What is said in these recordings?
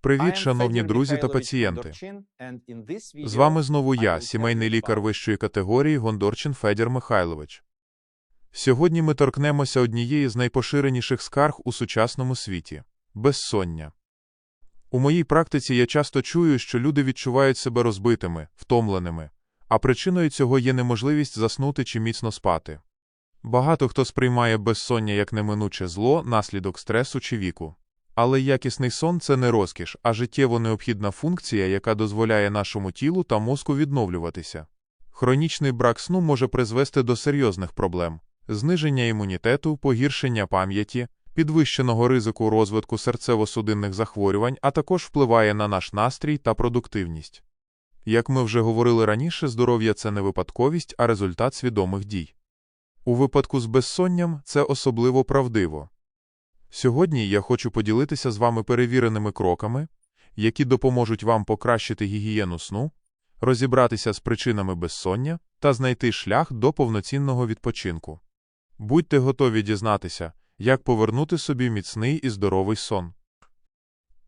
Привіт, шановні друзі та пацієнти. З вами знову я, сімейний лікар вищої категорії Гондорчин Федір Михайлович. Сьогодні ми торкнемося однієї з найпоширеніших скарг у сучасному світі безсоння. У моїй практиці я часто чую, що люди відчувають себе розбитими, втомленими, а причиною цього є неможливість заснути чи міцно спати. Багато хто сприймає безсоння як неминуче зло, наслідок стресу чи віку. Але якісний сон це не розкіш, а життєво необхідна функція, яка дозволяє нашому тілу та мозку відновлюватися. Хронічний брак сну може призвести до серйозних проблем: зниження імунітету, погіршення пам'яті, підвищеного ризику розвитку серцево-судинних захворювань, а також впливає на наш настрій та продуктивність. Як ми вже говорили раніше, здоров'я це не випадковість, а результат свідомих дій. У випадку з безсонням це особливо правдиво. Сьогодні я хочу поділитися з вами перевіреними кроками, які допоможуть вам покращити гігієну сну, розібратися з причинами безсоння та знайти шлях до повноцінного відпочинку. Будьте готові дізнатися, як повернути собі міцний і здоровий сон.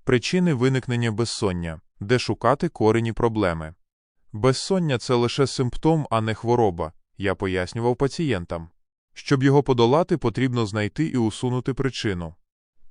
Причини виникнення безсоння, де шукати корені проблеми. Безсоння це лише симптом, а не хвороба, я пояснював пацієнтам. Щоб його подолати, потрібно знайти і усунути причину.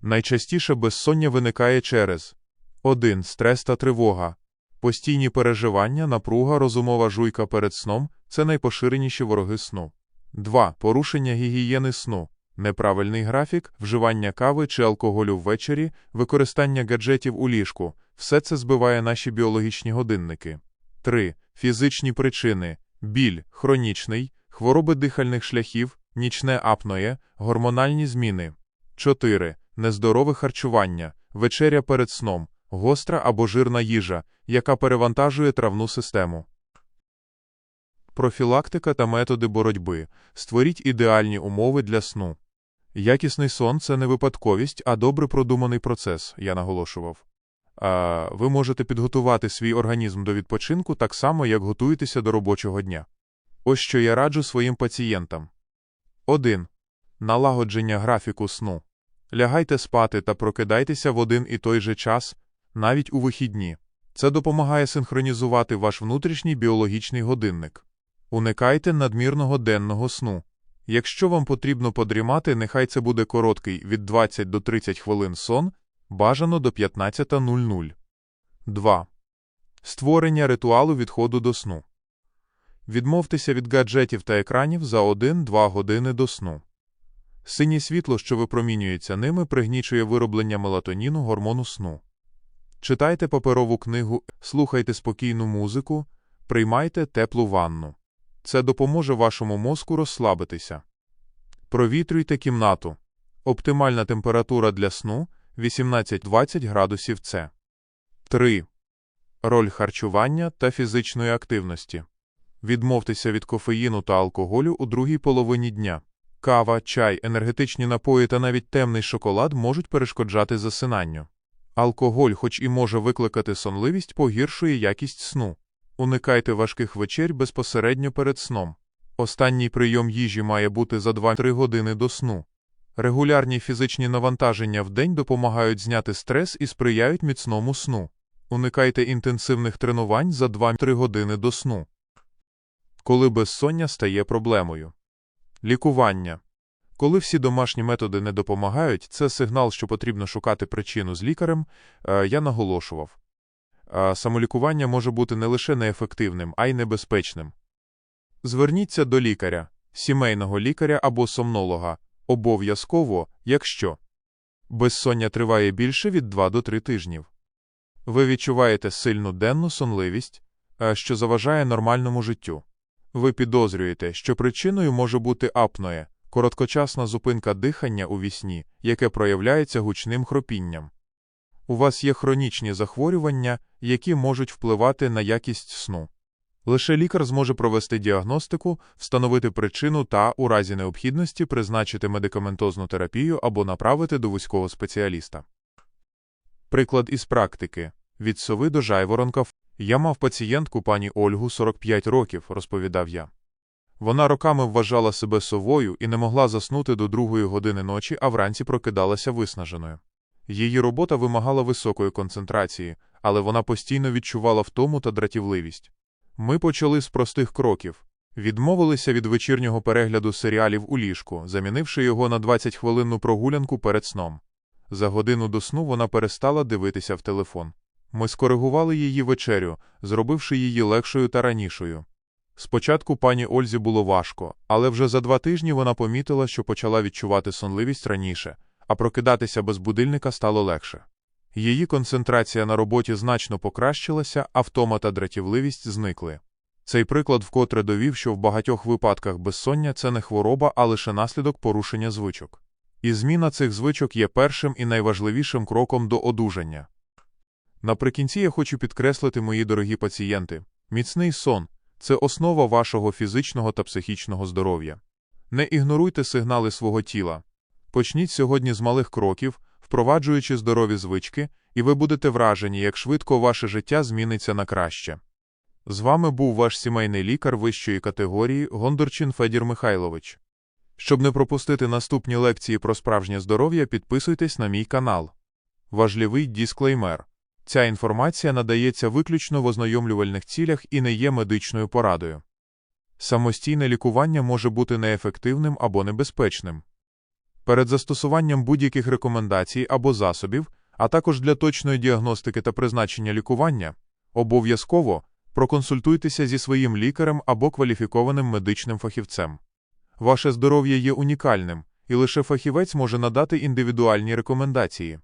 Найчастіше безсоння виникає через 1. Стрес та тривога. Постійні переживання, напруга, розумова жуйка перед сном це найпоширеніші вороги сну. 2. Порушення гігієни сну. Неправильний графік, вживання кави чи алкоголю ввечері, використання гаджетів у ліжку все це збиває наші біологічні годинники. 3. Фізичні причини біль, хронічний, хвороби дихальних шляхів, нічне апноє, гормональні зміни. 4. Нездорове харчування, вечеря перед сном, гостра або жирна їжа, яка перевантажує травну систему. Профілактика та методи боротьби. Створіть ідеальні умови для сну. Якісний сон це не випадковість, а добре продуманий процес, я наголошував. А, ви можете підготувати свій організм до відпочинку так само, як готуєтеся до робочого дня. Ось що я раджу своїм пацієнтам. 1. Налагодження графіку сну. Лягайте спати та прокидайтеся в один і той же час, навіть у вихідні. Це допомагає синхронізувати ваш внутрішній біологічний годинник. Уникайте надмірного денного сну. Якщо вам потрібно подрімати, нехай це буде короткий від 20 до 30 хвилин сон, бажано до 15.00. 2. Створення ритуалу відходу до сну. Відмовтеся від гаджетів та екранів за 1-2 години до сну. Синє світло, що випромінюється ними, пригнічує вироблення мелатоніну гормону сну. Читайте паперову книгу, слухайте спокійну музику, приймайте теплу ванну. Це допоможе вашому мозку розслабитися. Провітрюйте кімнату. Оптимальна температура для сну 18-20 градусів С. 3. Роль харчування та фізичної активності. Відмовтеся від кофеїну та алкоголю у другій половині дня. Кава, чай, енергетичні напої та навіть темний шоколад можуть перешкоджати засинанню. Алкоголь, хоч і може викликати сонливість, погіршує якість сну. Уникайте важких вечерь безпосередньо перед сном. Останній прийом їжі має бути за 2-3 години до сну. Регулярні фізичні навантаження в день допомагають зняти стрес і сприяють міцному сну. Уникайте інтенсивних тренувань за 2-3 години до сну. Коли безсоння стає проблемою. Лікування. Коли всі домашні методи не допомагають, це сигнал, що потрібно шукати причину з лікарем, е, я наголошував. Самолікування може бути не лише неефективним, а й небезпечним. Зверніться до лікаря, сімейного лікаря або сомнолога, обов'язково, якщо безсоння триває більше від 2 до 3 тижнів. Ви відчуваєте сильну денну сонливість, е, що заважає нормальному життю. Ви підозрюєте, що причиною може бути апноє, короткочасна зупинка дихання у вісні, яке проявляється гучним хропінням. У вас є хронічні захворювання, які можуть впливати на якість сну. Лише лікар зможе провести діагностику, встановити причину та, у разі необхідності, призначити медикаментозну терапію або направити до вузького спеціаліста. Приклад із практики від сови до жайворонка. Я мав пацієнтку пані Ольгу 45 років, розповідав я. Вона роками вважала себе совою і не могла заснути до другої години ночі, а вранці прокидалася виснаженою. Її робота вимагала високої концентрації, але вона постійно відчувала втому та дратівливість. Ми почали з простих кроків. Відмовилися від вечірнього перегляду серіалів у ліжку, замінивши його на 20-хвилинну прогулянку перед сном. За годину до сну вона перестала дивитися в телефон. Ми скоригували її вечерю, зробивши її легшою та ранішою. Спочатку пані Ользі було важко, але вже за два тижні вона помітила, що почала відчувати сонливість раніше, а прокидатися без будильника стало легше. Її концентрація на роботі значно покращилася, а втома та дратівливість зникли. Цей приклад вкотре довів, що в багатьох випадках безсоння це не хвороба, а лише наслідок порушення звичок. І зміна цих звичок є першим і найважливішим кроком до одужання. Наприкінці я хочу підкреслити, мої дорогі пацієнти, міцний сон це основа вашого фізичного та психічного здоров'я. Не ігноруйте сигнали свого тіла. Почніть сьогодні з малих кроків, впроваджуючи здорові звички, і ви будете вражені, як швидко ваше життя зміниться на краще. З вами був ваш сімейний лікар вищої категорії Гондорчин Федір Михайлович. Щоб не пропустити наступні лекції про справжнє здоров'я, підписуйтесь на мій канал. Важливий дисклеймер. Ця інформація надається виключно в ознайомлювальних цілях і не є медичною порадою. Самостійне лікування може бути неефективним або небезпечним. Перед застосуванням будь-яких рекомендацій або засобів, а також для точної діагностики та призначення лікування, обов'язково проконсультуйтеся зі своїм лікарем або кваліфікованим медичним фахівцем. Ваше здоров'я є унікальним, і лише фахівець може надати індивідуальні рекомендації.